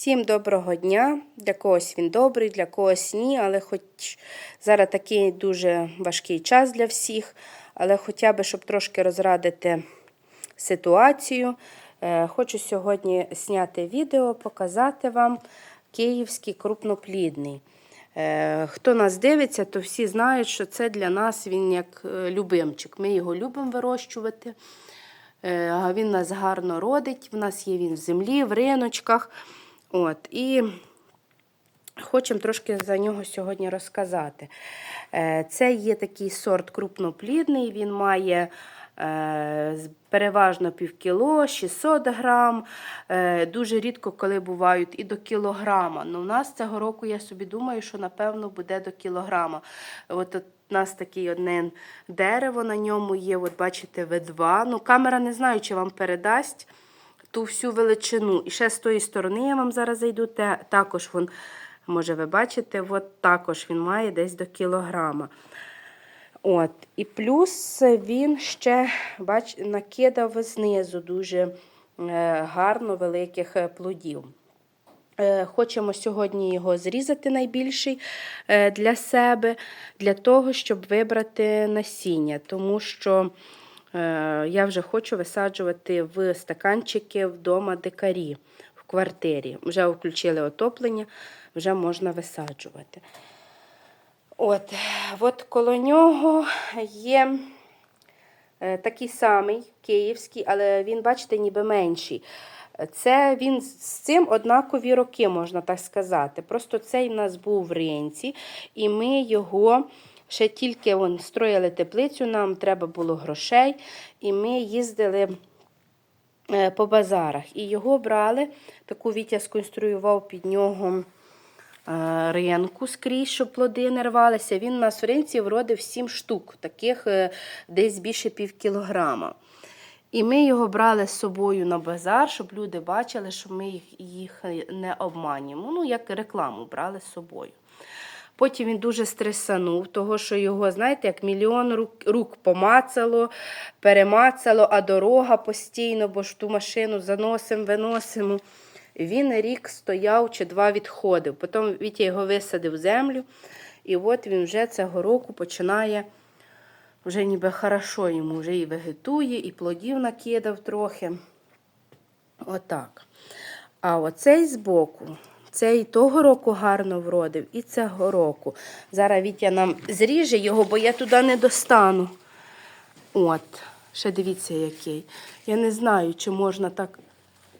Всім доброго дня. Для когось він добрий, для когось ні, але хоч зараз такий дуже важкий час для всіх, але хоча б, щоб трошки розрадити ситуацію, е, хочу сьогодні зняти відео, показати вам київський крупноплідний. Е, Хто нас дивиться, то всі знають, що це для нас він як е, любимчик. Ми його любимо вирощувати. Він нас гарно родить, в нас є він в землі, в риночках. От, і хочемо трошки за нього сьогодні розказати. Е, Це є такий сорт крупноплідний, він має е, переважно півкіло, 600 грам. Е, Дуже рідко, коли бувають і до кілограма. Ну, у нас цього року, я собі думаю, що напевно буде до кілограма. От у нас такий одне дерево на ньому є, от бачите, В2. Ну, камера не знаю, чи вам передасть ту всю величину. І ще з тої сторони я вам зараз зайду. Те, також він, може, ви бачите, от також він має десь до кілограма. От. І плюс він ще бач, накидав знизу дуже е, гарно великих е, плодів. Е, Хочемо сьогодні його зрізати найбільший для себе, для того, щоб вибрати насіння, тому що я вже хочу висаджувати в стаканчики вдома дикарі в квартирі. Вже включили отоплення, вже можна висаджувати. От, от коло нього є е, такий самий київський, але він, бачите, ніби менший. Це він з цим однакові роки, можна так сказати. Просто цей в нас був в ринці, і ми його ще тільки вон, строїли теплицю, нам треба було грошей, і ми їздили е, по базарах. І його брали, таку Вітя сконструював під нього е, ринку скрізь, щоб плоди не рвалися. Він нас в ринці вродив 7 штук, таких е, десь більше пів кілограма. І ми його брали з собою на базар, щоб люди бачили, що ми їх, їх не обманюємо. Ну, як рекламу брали з собою. Потім він дуже стресанув, того, що його, знаєте, як мільйон рук, рук помацало, перемацало, а дорога постійно, бо ж ту машину заносимо, виносимо. Він рік стояв чи два відходив. Потім Вітя його висадив в землю, і от він вже цього року починає вже ніби хорошо йому, вже і вегетує, і плодів накидав трохи. Отак. А оцей збоку, цей того року гарно вродив, і цього року. Зараз Вітя нам зріже його, бо я туди не достану. От, ще дивіться, який. Я не знаю, чи можна так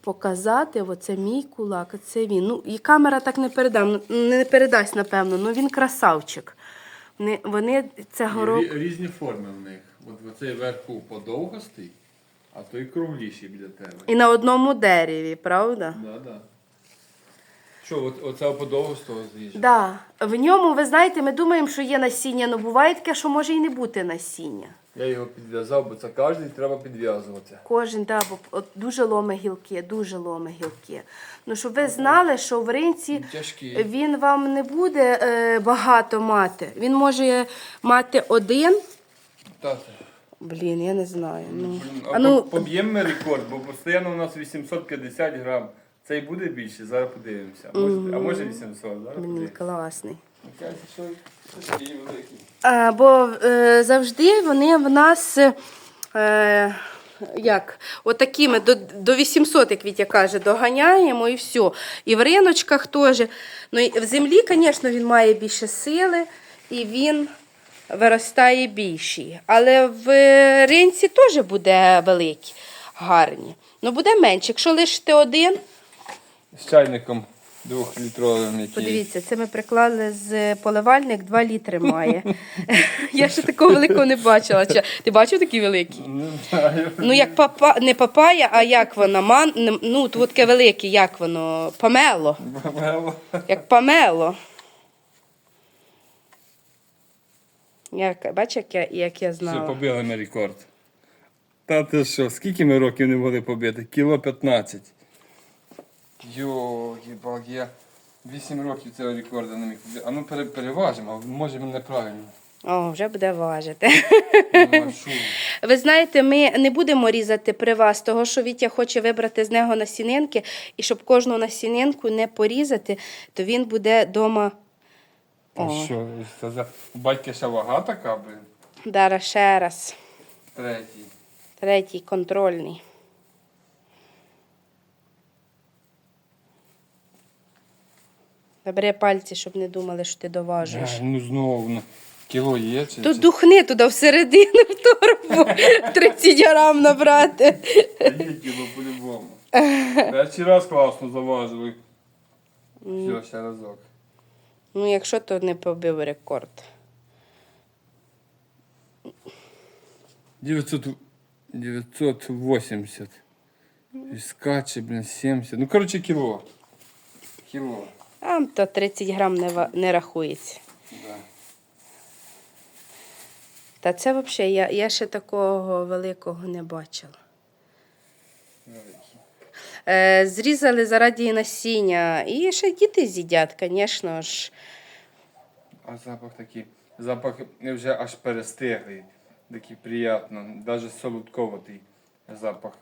показати. Оце мій кулак, а це він. Ну, і камера так не передам, не передасть, напевно, ну він красавчик. Вони, вони цього року. Різні форми в них. От оцей верху подовгостий, а той кругліший біля тебе. І на одному дереві, правда? Да, да. Що, от, оце подовгостого зріж? Да. В ньому, ви знаєте, ми думаємо, що є насіння, але буває таке, що може і не бути насіння. Я його підв'язав, бо це кожен треба підв'язувати. Кожен, да, бо от дуже ломе гілки, дуже ломе гілки. Ну, щоб ви знали, що в ринці Він він вам не буде е, багато мати. Він може мати один. Тата. Блін, я не знаю. Ну, Блін, а а ну, поб'ємо ми рекорд, бо постійно у нас 850 грам. Цей буде більше, зараз подивимося. Може, А може 800, зараз блін, подивимося. класний. Що такий великий. А, бо е, завжди вони в нас е, як, отакими до, до 800, як Вітя каже, доганяємо і все. І в риночках теж. Ну, і в землі, звісно, він має більше сили і він виростає більший. Але в ринці теж буде великий, гарні. Ну, буде менше. Якщо лишити один, З чайником двохлітровим, який. Подивіться, це ми приклали з поливальник 2 літри має. Я ще такого великого не бачила. Чи- Ти бачив такий великий? Не знаю. Ну, як папа, не папая, а як вона? Ман, не- ну, тут таке велике, як воно? Памело. Бабело. Як памело. Як, бач, як я, як я Все, знала. побили ми рекорд. Та ти що, скільки ми років не могли побити? Кіло 15. Йо, їбак, я 8 років цього рекорду не міг. А ну пере- переважимо, а може ми неправильно. О, вже буде важити. Ну, а що? Ви знаєте, ми не будемо різати при вас, того що Вітя хоче вибрати з нього насінинки, і щоб кожну насінинку не порізати, то він буде вдома. А що, це за у батька ще вага така, блин? Дара ще раз. Третій. Третій контрольний. Забери пальці, щоб не думали, що ти доважуєш. Е, Ну знову, ну, кіло є чи? То чи- духни туди всередину в торбу 30 грам набрати. Та Є кіло по-любому. Перший раз класно заважили. Все, ще разок. Ну, якщо то не побив рекорд. 900, 980. І скаче, блін, 70. Ну, коротше, кіло. Кіло. Там то 30 грам не, не рахується. Да. Та це взагалі, я, я ще такого великого не бачила. Е, зрізали заради насіння. І ще діти з'їдять, звісно ж. А запах такий. Запах вже аж перестиглий. Такий приємно. Навіть солодковатий запах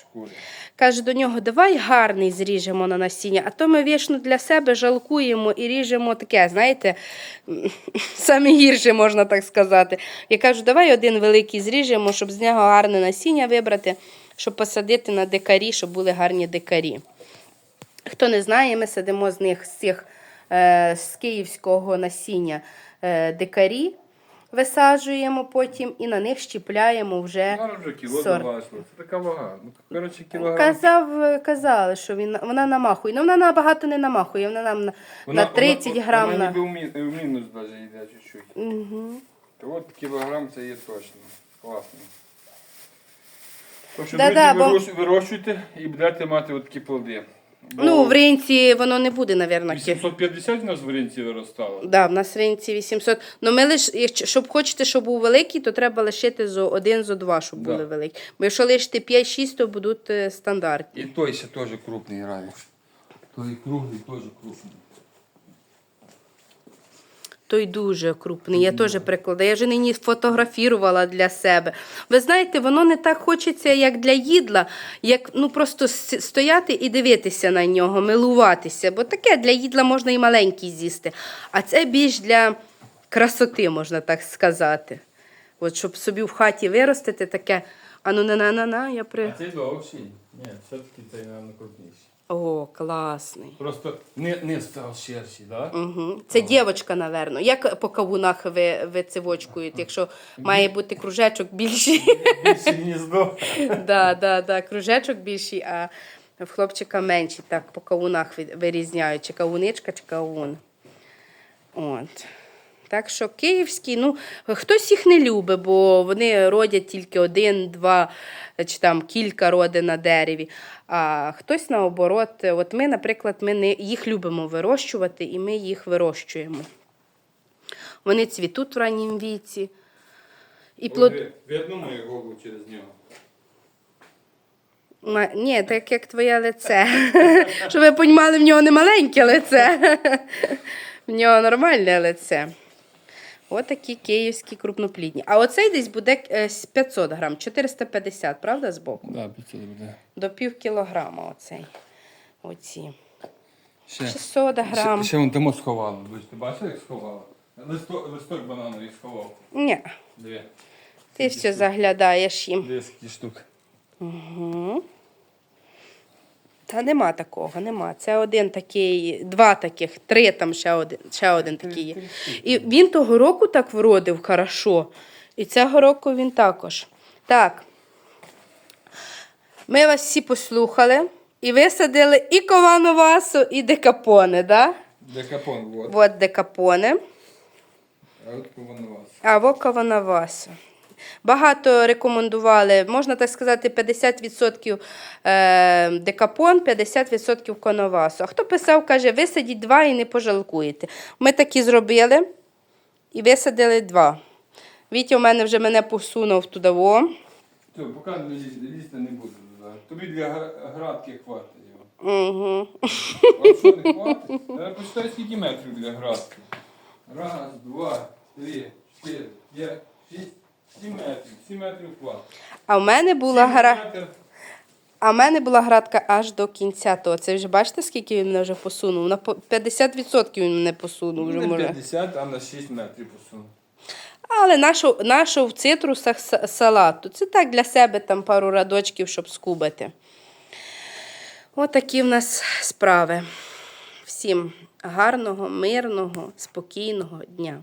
шкури. Каже до нього, давай гарний зріжемо на насіння, а то ми вічно для себе жалкуємо і ріжемо таке, знаєте, саме гірше, можна так сказати. Я кажу, давай один великий зріжемо, щоб з нього гарне насіння вибрати, щоб посадити на дикарі, щоб були гарні дикарі. Хто не знає, ми садимо з них з цих е, з київського насіння е, дикарі, висаджуємо потім і на них щіпляємо вже. Зараз вже кіло сорт. заважило. Це така вага. Ну, коротше, кілограм. Казав, казали, що він вона намахує. Ну вона набагато не намахує, вона нам на, на 30 вона, грам. Вона на... ніби в, мі- в мінус навіть йде чуть-чуть. Угу. То от кілограм це є точно. Класно. Так що, Да-да, друзі, бо- вирощуйте і будете мати от такі плоди. Бо Ну, в ринці воно не буде, напевно. 850 у нас в ринці виростало. Да, в нас в ринці 800. Ну, ми лиш, якщо щоб хочете, щоб був великий, то треба лишити зо один, зо два, щоб Да. були великі. Бо якщо лишити 5-6, то будуть е, стандартні. І той ще теж крупний грає. Той круглий теж крупний. Той дуже крупний. Я теж прикладаю. Я вже нині фотографірувала для себе. Ви знаєте, воно не так хочеться, як для їдла, як ну просто стояти і дивитися на нього, милуватися. Бо таке для їдла можна і маленький з'їсти. А це більш для красоти, можна так сказати. От щоб собі в хаті виростити таке. А ну на на на на я при. цей довший. Ні, все-таки мабуть, крупніший. О, класний. Просто не, не став так? Да? Угу. Це дівчинка, напевно. Як по кавунах ви, ви цивочкуєте, якщо має бути кружечок більший? Більше гніздо. да, да, да, кружечок більший, а в хлопчика менший. Так, по кавунах вирізняють, чи кавуничка, чи кавун. От. Так що київські, ну, хтось їх не любить, бо вони родять тільки один, два чи там кілька роди на дереві. А хтось наоборот, от ми, наприклад, ми не, їх любимо вирощувати і ми їх вирощуємо. Вони цвітуть в раннім віці. І плод... Видно мою голову через нього. Ма- Ні, так як твоє лице. Щоб ви розуміли, в нього не маленьке лице. В нього нормальне лице. Отакі київські крупноплідні. А оцей десь буде е, 500 грам, 450, правда, збоку? Да, 500 буде. До пів кілограма оцей. Оці. Ще, 600 грам. ще, ще вон тому сховала. Ти бачив, як сховала? Листок, листок банановий сховав. Ні, Дві. ти все заглядаєш їм. Дві штук. Угу. Та нема такого, нема. Це один такий, два таких, три там ще один, ще один такий є. І він того року так вродив хорошо. І цього року він також. Так. Ми вас всі послухали і висадили і ковановасу, і декапони, да? Декапон, вот. От декапони. А от вас. А Вокованаваса. Багато рекомендували, можна так сказати, 50% е, декапон, 50% коновасу. А хто писав, каже, висадіть два і не пожалкуєте. Ми так і зробили і висадили два. Вітя у мене вже мене посунув туди. Во. Все, поки не лізти, лізти не буду туди. Тобі для градки хватить. Угу. А що не хватить? Я почитай, скільки метрів для градки. Раз, два, три, чотири, п'ять, шість, 7 метрів, 7 метрів хватить. А в мене була гра. Метр. А в мене була градка аж до кінця того. Це вже бачите, скільки він мене вже посунув? На 50% він мене посунув вже Не може. 50, а на 6 метрів посунув. Але нашу, нашу в цитрусах са- салату. Це так для себе там пару радочків, щоб скубити. Отакі в нас справи. Всім гарного, мирного, спокійного дня.